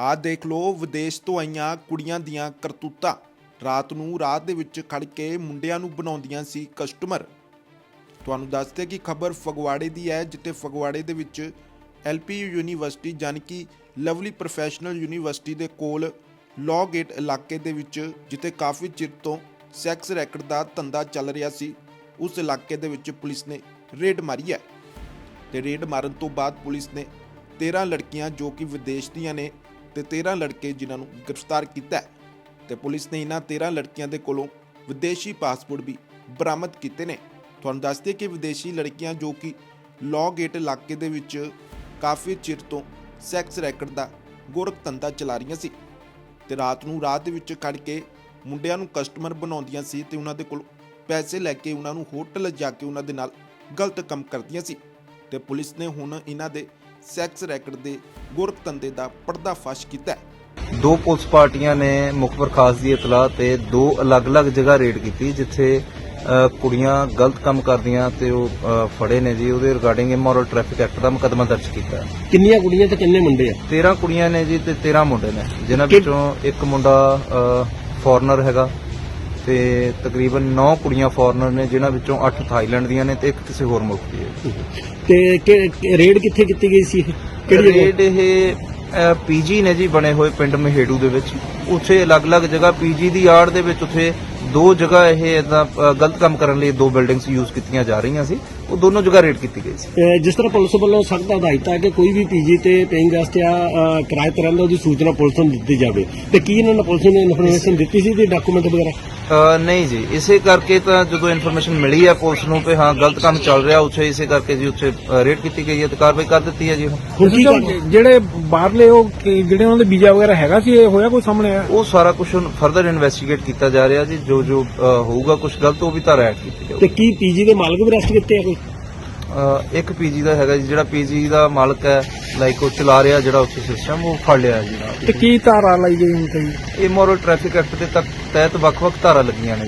ਆਹ ਦੇਖ ਲਓ, ਵਿਦੇਸ਼ ਤੋਂ ਆਈਆਂ ਕੁੜੀਆਂ ਦੀਆਂ ਕਰਤੂਤਾਂ। ਰਾਤ ਨੂੰ ਰਾਤ ਦੇ ਵਿੱਚ ਖੜ ਕੇ ਮੁੰਡਿਆਂ ਨੂੰ ਬਣਾਉਂਦੀਆਂ ਸੀ ਕਸਟਮਰ। ਤੁਹਾਨੂੰ ਦੱਸਦੇ ਕਿ ਖਬਰ ਫਗਵਾੜੇ ਦੀ ਹੈ, ਜਿੱਥੇ ਫਗਵਾੜੇ ਦੇ ਵਿੱਚ ਐਲਪੀਯੂ ਯੂਨੀਵਰਸਿਟੀ ਜਾਣੀ ਕਿ ਲਵਲੀ ਪ੍ਰੋਫੈਸ਼ਨਲ ਯੂਨੀਵਰਸਿਟੀ ਦੇ ਕੋਲ ਲਾਅ ਗੇਟ ਇਲਾਕੇ ਦੇ ਵਿੱਚ, ਜਿੱਥੇ ਕਾਫੀ ਚਿਰ ਤੋਂ ਸੈਕਸ ਰੈਕਟ ਦਾ ਧੰਦਾ ਚੱਲ ਰਿਹਾ ਸੀ, ਉਸ ਇਲਾਕੇ ਦੇ ਵਿੱਚ ਪੁਲਿਸ ਨੇ ਰੇਡ ਮਾਰੀ ਹੈ। ਤੇ ਰੇਡ ਮਾਰਨ ਤੋਂ ਬਾਅਦ ਪੁਲਿਸ ਨੇ 13 ਲੜਕੀਆਂ ਜੋ ਕਿ ਵਿਦੇਸ਼ ਦੀਆਂ ਨੇ ਤੇ 13 ਲੜਕੇ ਜਿਨ੍ਹਾਂ ਨੂੰ ਗ੍ਰਿਫਤਾਰ ਕੀਤਾ ਹੈ। ਤੇ ਪੁਲਿਸ ਨੇ ਇਹਨਾਂ 13 ਲੜਕੀਆਂ ਦੇ ਕੋਲੋਂ ਵਿਦੇਸ਼ੀ ਪਾਸਪੋਰਟ ਵੀ ਬਰਾਮਦ ਕੀਤੇ ਨੇ। ਤੁਹਾਨੂੰ ਦੱਸਦੇ ਕਿ ਵਿਦੇਸ਼ੀ ਲੜਕੀਆਂ ਜੋ ਕਿ ਲਾਅ ਗੇਟ ਇਲਾਕੇ ਦੇ ਵਿੱਚ ਕਾਫੀ ਚਿਰ ਤੋਂ ਸੈਕਸ ਰੈਕਟ ਦਾ ਗੋਰਖ ਧੰਦਾ ਚਲਾ ਰਹੀਆਂ ਸੀ ਤੇ ਰਾਤ ਨੂੰ ਰਾਤ ਦੇ ਵਿੱਚ ਖੜ ਕੇ ਮੁੰਡਿਆਂ ਨੂੰ ਕਸਟਮਰ ਬਣਾਉਂਦੀਆਂ ਸੀ ਤੇ ਉਹਨਾਂ ਦੇ ਕੋਲ ਪੈਸੇ ਲੈ ਕੇ ਉਹਨਾਂ ਨੂੰ ਹੋਟਲ ਜਾ ਕੇ ਉਹਨਾਂ ਦੇ ਨਾਲ ਗਲਤ ਕੰਮ ਕਰਦੀਆਂ ਸੀ। ਤੇ ਪੁਲਿਸ ਨੇ ਹੁਣ ਇਹਨਾਂ ਦੇ ਸੈਕਸ ਰੈਕਟ ਦੇ ਗੋਰਖ ਧੰਦੇ ਦਾ ਪਰਦਾਫਾਸ਼ ਕੀਤਾ ਹੈ। ਦੋ ਪੁਲਿਸ ਪਾਰਟੀਆਂ ਨੇ ਮੁਖਬਰ ਖਾਸ ਦੀ ਇਤਲਾਹ ਤੇ ਦੋ ਅਲੱਗ-ਅਲੱਗ ਜਗ੍ਹਾ ਰੇਡ ਕੀਤੀ ਜਿੱਥੇ ਕੁੜੀਆਂ ਗਲਤ ਕੰਮ ਕਰਦੀਆਂ ਤੇ ਉਹ ਫੜੇ ਨੇ ਜੀ। ਉਹਦੇ ਰਿਗਾਰਡਿੰਗ ਇਮੋਰਲ ਟ੍ਰੈਫਿਕ ਐਕਟ ਦਾ ਮੁਕੱਦਮਾ ਦਰਜ ਕੀਤਾ। ਕਿੰਨੀਆਂ ਕੁੜੀਆਂ ਤੇ ਕਿੰਨੇ ਮੁੰਡੇ ਆ? 13 ਕੁੜੀਆਂ ਨੇ ਜੀ ਤੇ 13 ਮੁੰਡੇ ਨੇ ਜਿਨ੍ਹਾਂ ਵਿੱਚੋਂ ਇੱਕ ਮੁੰਡਾ ਫੋਰਨਰ ਹੈਗਾ। ਤੇ ਤਕਰੀਬਨ 9 ਕੁੜੀਆਂ ਫੋਰਨਰ ਨੇ ਜਿਨ੍ਹਾਂ ਵਿੱਚੋਂ 8 ਥਾਈਲੈਂਡ ਦੀਆਂ ਨੇ ਤੇ ਇੱਕ ਕਿਸੇ ਹੋਰ ਮੁਲਕ ਦੀ ਹੈ। ਤੇ ਕਿ- ਰੇਡ ਕਿੱਥੇ ਕੀਤੀ ਗਈ ਸੀ? ਕਿਹੜੀ ਜਗ੍ਹਾ? ਰੇਡ ਇਹ ਪੀਜੀ ਨੇ ਜੀ ਬਣੇ ਹੋਏ ਪਿੰਡ ਮਹੇੜੂ ਦੇ ਵਿੱਚ। ਉੱਥੇ ਅਲੱਗ-ਅਲੱਗ ਜਗ੍ਹਾ ਪੀਜੀ ਦੀ ਆੜ ਦੇ ਵਿੱਚ ਉੱਥੇ ਦੋ ਜਗ੍ਹਾ ਇਹ ਇਦਾਂ ਗਲਤ ਕੰਮ ਕਰਨ ਲਈ ਦੋ ਬਿਲਡਿੰਗਸ ਯੂਜ਼ ਕੀਤੀਆਂ ਜਾ ਰਹੀਆਂ ਸੀ। ਉਹ ਦੋਨੋਂ ਜਗ੍ਹਾ ਰੇਡ ਕੀਤੀ ਗਈ ਸੀ। ਜਿਸ ਤਰ੍ਹਾਂ ਪੁਲਿਸ ਵੱਲੋਂ ਸਖਤ ਹਦਾਇਤਾਂ ਹੈ ਕਿ ਕੋਈ ਵੀ ਪੀਜੀ ਤੇ ਪੇਇੰਗ ਗੈਸਟ ਆ ਕਿਰਾਏ ਤੇ ਰਹਿੰਦਾ ਉਹਦੀ ਸੂਚਨਾ ਪੁਲਿਸ ਨੂੰ ਦਿੱਤੀ ਜਾਵੇ। ਤੇ ਕੀ ਇਹਨਾਂ ਨੇ ਪੁਲਿਸ ਨੂੰ ਇਨਫੋਰਮੇਸ਼ਨ ਦਿੱਤੀ ਸੀ ਤੇ ਡਾਕੂਮੈਂਟ ਵਗੈਰਾ? ਨਹੀਂ ਜੀ। ਇਸੇ ਕਰਕੇ ਤਾਂ ਜਦੋਂ ਇਨਫੋਰਮੇਸ਼ਨ ਮਿਲੀ ਹੈ ਪੁਲਿਸ ਨੂੰ ਕਿ ਹਾਂ ਗਲਤ ਕੰਮ ਚੱਲ ਰਿਹਾ ਉੱਥੇ ਇਸੇ ਕਰਕੇ ਜੀ ਉੱਥੇ ਰੇਡ ਕੀਤੀ ਗਈ ਹੈ ਤੇ ਕਾਰਵਾਈ ਕਰ ਦਿੱਤੀ ਹੈ ਜੀ ਜਿਹੜੇ ਬਾਹਰਲੇ ਉਹ ਜਿਹੜੇ ਉਹਨਾਂ ਦੇ ਵੀਜ਼ਾ ਵਗੈਰਾ ਹੈਗਾ ਸੀ ਇਹ ਹੋਇਆ ਕੋਈ ਸਾਹਮਣੇ? ਆਇਆ ਉਹ ਸਾਰਾ ਕੁਝ ਫਰਦਰ ਇਨਵੈਸਟੀਗੇਟ ਕੀਤਾ ਜਾ ਰਿਹਾ ਜੀ। ਜੋ ਜੋ ਹੋਊਗਾ ਕੁਝ ਗਲਤ ਉਹ ਵੀ ਧਾਰਾ ਐਡ ਕੀਤੀ ਜਾਊਗੀ। ਤੇ ਕੀ ਪੀਜੀ ਦੇ ਮਾਲਕ ਵੀ ਅਰੈਸਟ ਕੀਤੇ ਆ ਕੋਈ? ਅ, ਇੱਕ ਪੀਜੀ ਦਾ ਹੈਗਾ ਜੀ ਜਿਹੜਾ ਪੀਜੀ ਦਾ ਮਾਲਕ ਹੈ ਲਾਈਕ ਉਹ ਚਲਾ ਰਿਹਾ ਜਿਹੜਾ ਉੱਥੇ ਸਿਸਟਮ ਉਹ ਫੜ ਲਿਆ ਜੀ ਨਾਲ। ਤੇ ਕੀ ਧਾਰਾ ਲਾਈ ਗਈ ਹੁਣ ਤੇ ਜੀ? ਇਹ ਮੋਰਲ ਟ੍ਰੈਫਿਕ ਐਕਟ ਦੇ ਤਹਿਤ ਵੱਖ-ਵੱਖ ਧਾਰਾ ਲੱਗੀਆਂ ਨੇ